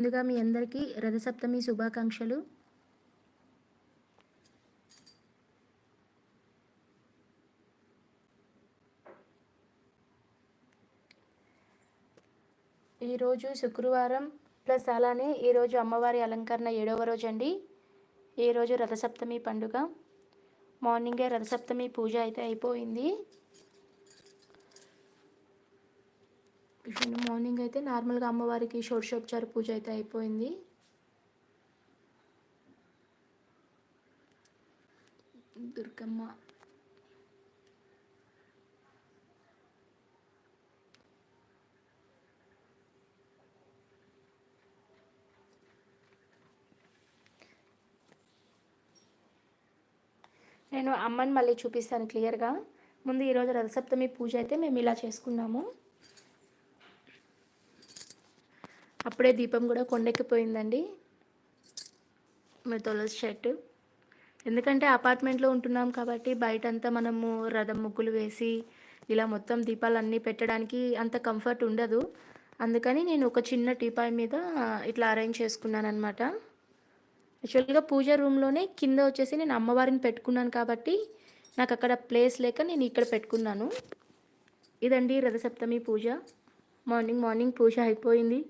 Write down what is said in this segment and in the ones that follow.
ముందుగా మీ అందరికీ రథసప్తమి శుభాకాంక్షలు. ఈరోజు శుక్రవారం ప్లస్ అలానే ఈరోజు అమ్మవారి అలంకరణ ఏడవ రోజు అండి ఈరోజు రథసప్తమి పండుగ. మార్నింగే రథసప్తమి పూజ అయితే అయిపోయింది. మార్నింగ్ అయితే నార్మల్గా అమ్మవారికి షోడశోపచార పూజ అయితే అయిపోయింది. దుర్గమ్మ. నేను అమ్మని మళ్ళీ చూపిస్తాను క్లియర్గా. ముందు ఈరోజు రథసప్తమి పూజ అయితే మేము ఇలా చేసుకున్నాము. అప్పుడే దీపం కూడా కొండెక్కిపోయిందండి. మరి తులసి చెట్టు. ఎందుకంటే అపార్ట్మెంట్లో ఉంటున్నాం కాబట్టి బయటంతా మనము రథం ముగ్గులు వేసి ఇలా మొత్తం దీపాలన్నీ పెట్టడానికి అంత కంఫర్ట్ ఉండదు. అందుకని నేను ఒక చిన్న టీపాయ్ మీద ఇట్లా అరేంజ్ చేసుకున్నాను అనమాట యాక్చువల్గా పూజ రూమ్లోనే కింద వచ్చేసి నేను అమ్మవారిని పెట్టుకున్నాను కాబట్టి నాకు అక్కడ ప్లేస్ లేక నేను ఇక్కడ పెట్టుకున్నాను. ఇదండి రథసప్తమి పూజ. మార్నింగ్ మార్నింగ్ పూజ అయిపోయింది.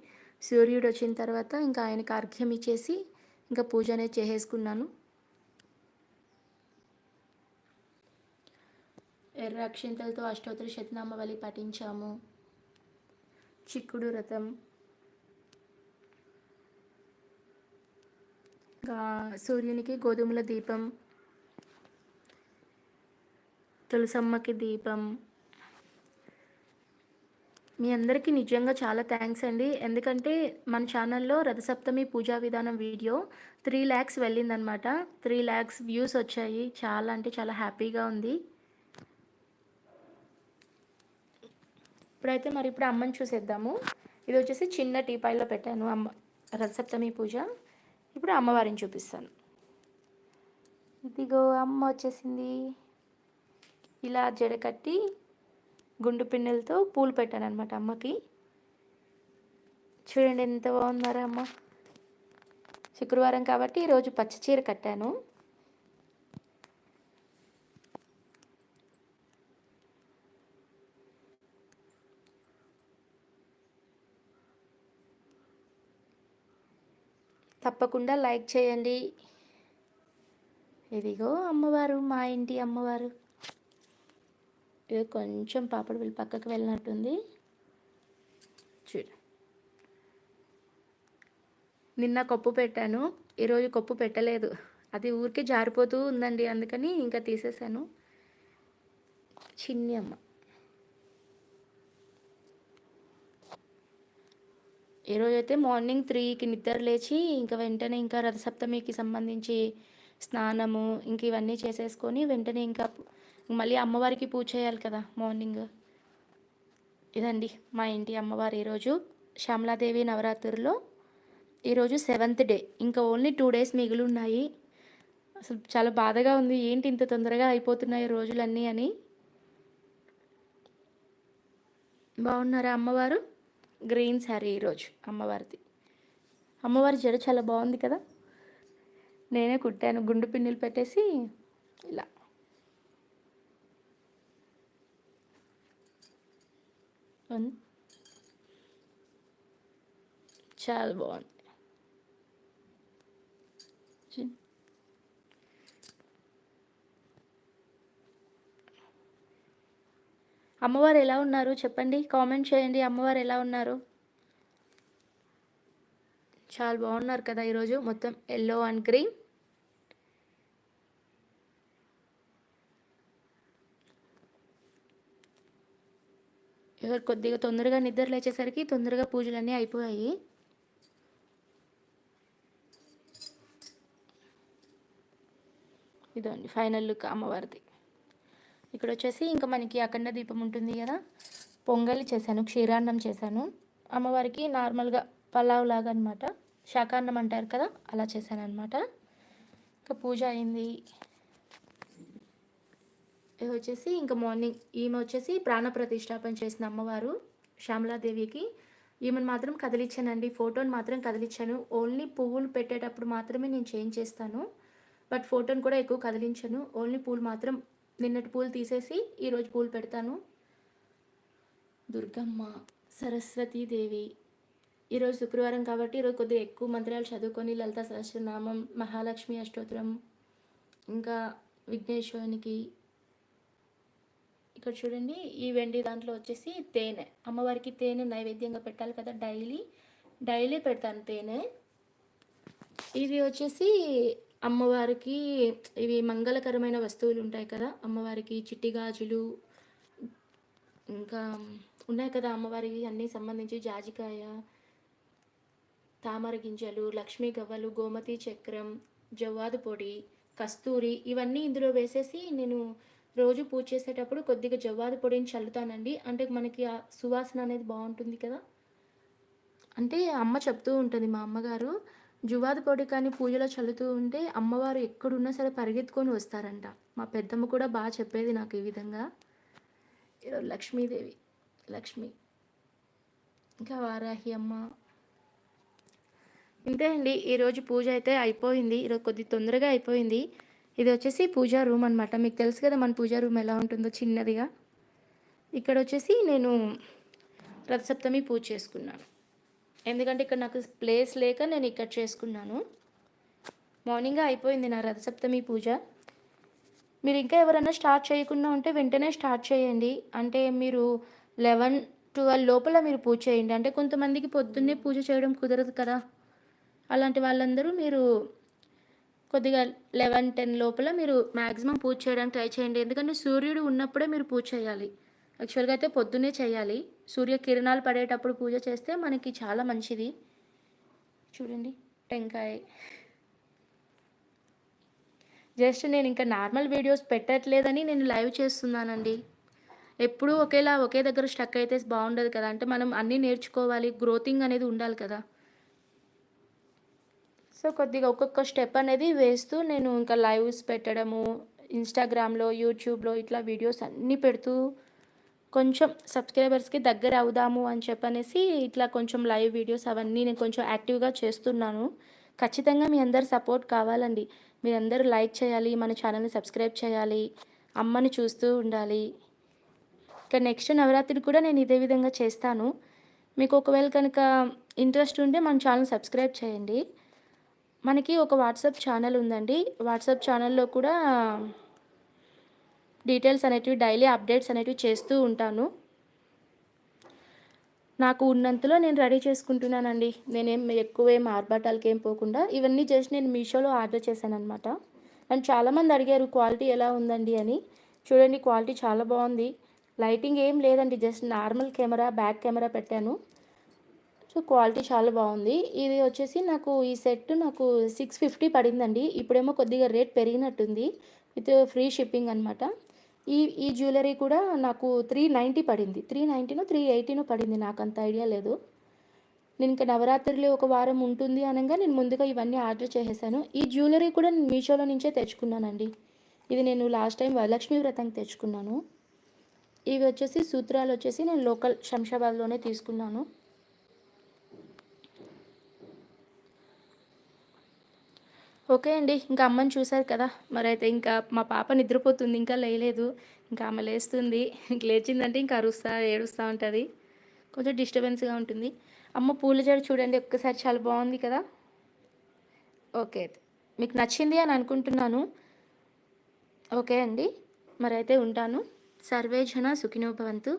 సూర్యుడు వచ్చిన తర్వాత ఇంకా ఆయనకు అర్ఘ్యం ఇచ్చేసి ఇంకా పూజ అనేది చేసేసుకున్నాను. ఎర్ర అక్షింతలతో అష్టోత్తర శతనామవళి పఠించాము. చిక్కుడు రథం ఇంకా సూర్యునికి గోధుమల దీపం. తులసమ్మకి దీపం. మీ అందరికీ నిజంగా చాలా థ్యాంక్స్ అండి. ఎందుకంటే మన ఛానల్లో రథసప్తమి పూజా విధానం వీడియో త్రీ ల్యాక్స్ వెళ్ళిందనమాట. త్రీ ల్యాక్స్ వ్యూస్ వచ్చాయి. చాలా అంటే చాలా హ్యాపీగా ఉంది. ఇప్పుడైతే మరి ఇప్పుడు అమ్మని చూసేద్దాము. ఇది వచ్చేసి చిన్న టీపాయిలో పెట్టాను అమ్మ రథసప్తమి పూజ. ఇప్పుడు అమ్మవారిని చూపిస్తాను. ఇదిగో అమ్మ వచ్చేసింది. ఇలా జడ కట్టి గుండు పిన్నెలతో పూలు పెట్టాను అనమాట అమ్మకి. చూడండి ఎంత బాగున్నారా అమ్మ. శుక్రవారం కాబట్టి ఈరోజు పచ్చ చీర కట్టాను. తప్పకుండా లైక్ చేయండి. ఇదిగో అమ్మవారు మా ఇంటి అమ్మవారు. ఇది కొంచెం పాపడు వీళ్ళు పక్కకు వెళ్ళినట్టుంది. చూడు. నిన్న కప్పు పెట్టాను ఈరోజు కప్పు పెట్టలేదు. అది ఊరికే జారిపోతూ ఉందండి అందుకని ఇంకా తీసేసాను. చిన్ని అమ్మ. ఈరోజు అయితే మార్నింగ్ త్రీకి నిద్ర లేచి ఇంకా వెంటనే ఇంకా రథసప్తమికి సంబంధించి స్నానము ఇంక ఇవన్నీ చేసేసుకొని వెంటనే ఇంకా మళ్ళీ అమ్మవారికి పూజ చేయాలి కదా మార్నింగ్ ఇదండి మా ఇంటి అమ్మవారు ఈరోజు. శ్యామలాదేవి నవరాత్రుల్లో ఈరోజు సెవెంత్ డే ఇంకా ఓన్లీ టూ డేస్ మిగిలి ఉన్నాయి. అసలు చాలా బాధగా ఉంది. ఏంటి ఇంత తొందరగా అయిపోతున్నాయి రోజులన్నీ అని. బాగున్నారా అమ్మవారు? గ్రీన్ శారీ ఈరోజు అమ్మవారిది. అమ్మవారి జడ చాలా బాగుంది కదా? నేనే కుట్టాను. గుండు పిన్నులు పెట్టేసి ఇలా. చాలా బాగుంది అమ్మవారు ఎలా ఉన్నారు? చెప్పండి. కామెంట్ చేయండి. అమ్మవారు ఎలా ఉన్నారు? చాలా బాగున్నారు కదా ఈరోజు. మొత్తం ఎల్లో అండ్ గ్రీన్. ఎవరు కొద్దిగా తొందరగా నిద్ర లేచేసరికి తొందరగా పూజలన్నీ అయిపోయాయి. ఇదండి ఫైనల్ లుక్ అమ్మవారిది. ఇక్కడ వచ్చేసి ఇంకా మనకి అఖండ దీపం ఉంటుంది కదా. పొంగలి చేశాను క్షీరాన్నం చేశాను. అమ్మవారికి నార్మల్గా పలావ్ లాగా అనమాట శాకాన్నం అంటారు కదా అలా చేశాను అనమాట ఇంకా పూజ అయింది. వచ్చేసి ఇంకా మార్నింగ్ ఈమె వచ్చేసి ప్రాణ ప్రతిష్టాపన చేసిన అమ్మవారు శ్యామలాదేవికి. ఈమెను మాత్రం కదిలించానండి ఫోటోని మాత్రం కదిలించాను ఓన్లీ పువ్వులు పెట్టేటప్పుడు మాత్రమే నేను చేంజ్ చేస్తాను. బట్ ఫోటోని కూడా ఎక్కువ కదిలించాను. ఓన్లీ పూలు మాత్రం నిన్నటి పూలు తీసేసి ఈరోజు పూలు పెడతాను. దుర్గమ్మ సరస్వతీదేవి ఈరోజు శుక్రవారం కాబట్టి ఈరోజు కొద్దిగా ఎక్కువ మంత్రాలు చదువుకొని లలిత సహస్రనామం మహాలక్ష్మి అష్టోత్తరం ఇంకా విఘ్నేశ్వరునికి ఇక్కడ చూడండి ఈ వెండి దాంట్లో వచ్చేసి తేనె. అమ్మవారికి తేనె నైవేద్యంగా పెట్టాలి కదా డైలీ? డైలీ పెడతాను తేనె. ఇది వచ్చేసి అమ్మవారికి ఇవి మంగళకరమైన వస్తువులు ఉంటాయి కదా అమ్మవారికి చిట్టి గాజులు ఇంకా ఉన్నాయి కదా అమ్మవారికి అన్నీ సంబంధించి జాజికాయ తామర గింజలు లక్ష్మీ గవ్వలు గోమతి చక్రం జవ్వాదు పొడి కస్తూరి ఇవన్నీ ఇందులో వేసేసి నేను రోజు పూజ చేసేటప్పుడు కొద్దిగా జవ్వాది పొడిని చల్లుతానండి. అంటే మనకి ఆ సువాసన అనేది బాగుంటుంది కదా. అంటే అమ్మ చెప్తూ ఉంటుంది మా అమ్మగారు జువాది పొడి కానీ పూజలో చల్లుతూ ఉంటే అమ్మవారు ఎక్కడున్నా సరే పరిగెత్తుకొని వస్తారంట. మా పెద్దమ్మ కూడా బాగా చెప్పేది నాకు ఈ విధంగా. లక్ష్మీదేవి లక్ష్మి ఇంకా వారాహి అమ్మ. ఇంతే అండి. ఈరోజు పూజ అయితే అయిపోయింది. ఈరోజు కొద్ది తొందరగా అయిపోయింది. ఇది వచ్చేసి పూజా రూమ్ అనమాట మీకు తెలుసు కదా మన పూజా రూమ్ ఎలా ఉంటుందో చిన్నదిగా. ఇక్కడ వచ్చేసి నేను రథసప్తమి పూజ చేసుకున్నాను. ఎందుకంటే ఇక్కడ నాకు ప్లేస్ లేక నేను ఇక్కడ చేసుకున్నాను. మార్నింగ్ అయిపోయింది నా రథసప్తమి పూజ. మీరు ఇంకా ఎవరైనా స్టార్ట్ చేయకుండా ఉంటే వెంటనే స్టార్ట్ చేయండి. అంటే మీరు లెవెన్ ట్వెల్వ్ లోపల మీరు పూజ చేయండి. అంటే కొంతమందికి పొద్దున్నే పూజ చేయడం కుదరదు కదా. అలాంటి వాళ్ళందరూ మీరు కొద్దిగా లెవెన్ టెన్ లోపల మీరు మ్యాక్సిమం పూజ చేయడానికి ట్రై చేయండి. ఎందుకంటే సూర్యుడు ఉన్నప్పుడే మీరు పూజ చేయాలి. యాక్చువల్గా అయితే పొద్దున్నే చేయాలి. సూర్య కిరణాలు పడేటప్పుడు పూజ చేస్తే మనకి చాలా మంచిది. చూడండి టెంకాయ. జస్ట్ నేను ఇంకా నార్మల్ వీడియోస్ పెట్టట్లేదని నేను లైవ్ చేస్తున్నానండి. ఎప్పుడూ ఒకేలా ఒకే దగ్గర స్టక్ అయితే బాగుండదు కదా. అంటే మనం అన్నీ నేర్చుకోవాలి. గ్రోతింగ్ అనేది ఉండాలి కదా. సో కొద్దిగా ఒక్కొక్క స్టెప్ అనేది వేస్తూ నేను ఇంకా లైవ్స్ పెట్టడము ఇన్స్టాగ్రామ్లో యూట్యూబ్లో ఇట్లా వీడియోస్ అన్నీ పెడుతూ కొంచెం సబ్స్క్రైబర్స్కి దగ్గర అవుదాము అని చెప్పనేసి ఇట్లా కొంచెం లైవ్ వీడియోస్ అవన్నీ నేను కొంచెం యాక్టివ్గా చేస్తున్నాను. ఖచ్చితంగా మీ అందరు సపోర్ట్ కావాలండి. మీరందరూ లైక్ చేయాలి మన ఛానల్ని సబ్స్క్రైబ్ చేయాలి అమ్మని చూస్తూ ఉండాలి. ఇక నెక్స్ట్ నవరాత్రి కూడా నేను ఇదే విధంగా చేస్తాను. మీకు ఒకవేళ కనుక ఇంట్రెస్ట్ ఉంటే మన ఛానల్ సబ్స్క్రైబ్ చేయండి. మనకి ఒక వాట్సాప్ ఛానల్ ఉందండి. వాట్సాప్ ఛానల్లో కూడా డీటెయిల్స్ అనేటివి డైలీ అప్డేట్స్ అనేటివి చేస్తూ ఉంటాను. నాకు ఉన్నంతలో నేను రెడీ చేసుకుంటున్నానండి. నేనేం ఎక్కువేం ఆర్భాటాలకి ఏం పోకుండా ఇవన్నీ జస్ట్ నేను మీషోలో ఆర్డర్ చేశాను అనమాట అండ్ చాలామంది అడిగారు క్వాలిటీ ఎలా ఉందండి? అని. చూడండి క్వాలిటీ చాలా బాగుంది. లైటింగ్ ఏం లేదండి just normal camera back camera పెట్టాను. సో క్వాలిటీ చాలా బాగుంది. ఇది వచ్చేసి నాకు ఈ సెట్ నాకు సిక్స్ ఫిఫ్టీ పడిందండి. ఇప్పుడేమో కొద్దిగా రేట్ పెరిగినట్టుంది. విత్ ఫ్రీ షిప్పింగ్ అనమాట ఈ ఈ జ్యువెలరీ కూడా నాకు త్రీ నైంటీ పడింది. త్రీ నైంటీనో త్రీ ఎయిటీనో పడింది. నాకు అంత ఐడియా లేదు. నేను ఇంకా నవరాత్రిలో ఒక వారం ఉంటుంది అనగా నేను ముందుగా ఇవన్నీ ఆర్డర్ చేసేసాను. ఈ జ్యువెలరీ కూడా నేను మీషోలో నుంచే తెచ్చుకున్నానండి. ఇది నేను లాస్ట్ టైం వరలక్ష్మి వ్రతంకి తెచ్చుకున్నాను. ఇవి వచ్చేసి సూత్రాలు వచ్చేసి నేను లోకల్ శంషాబాద్లోనే తీసుకున్నాను. ఓకే అండి ఇంకా అమ్మని చూశారు కదా. మరైతే ఇంకా మా పాప నిద్రపోతుంది ఇంకా లేయలేదు. ఇంకా ఆమె లేస్తుంది. ఇంక లేచిందంటే ఇంకా అరుస్తా ఏడుస్తూ ఉంటుంది. కొంచెం డిస్టర్బెన్స్గా ఉంటుంది. అమ్మ పూల జడ చూడండి ఒక్కసారి చాలా బాగుంది కదా. ఓకే మీకు నచ్చింది అని అనుకుంటున్నాను. ఓకే అండి మరైతే ఉంటాను. సర్వేజన సుఖినోభవంతు